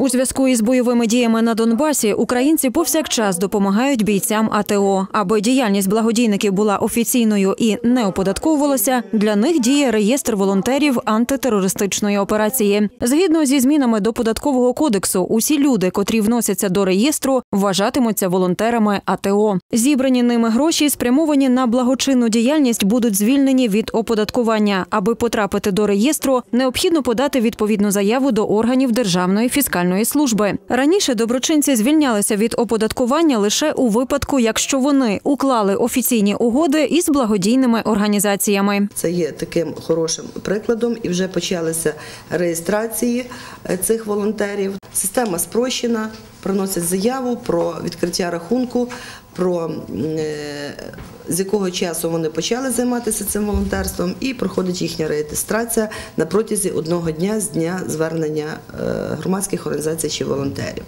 У зв'язку із бойовими діями на Донбасі українці повсякчас допомагають бійцям АТО. Аби діяльність благодійників була офіційною і не оподатковувалася, для них діє реєстр волонтерів антитерористичної операції. Згідно зі змінами до податкового кодексу, усі люди, котрі вносяться до реєстру, вважатимуться волонтерами АТО. Зібрані ними гроші, спрямовані на благочинну діяльність, будуть звільнені від оподаткування. Аби потрапити до реєстру, необхідно подати відповідну заяву до органів Державної фіскальної служби. Раніше доброчинці звільнялися від оподаткування лише у випадку, якщо вони уклали офіційні угоди із благодійними організаціями. Це є таким хорошим прикладом, і вже почалися реєстрації е, цих волонтерів. Система спрощена, приносять заяву про відкриття рахунку, про е, з якого часу вони почали займатися цим волонтерством, і проходить їхня реєстрація на протязі одного дня з дня звернення е, громадських організацій чи волонтерів.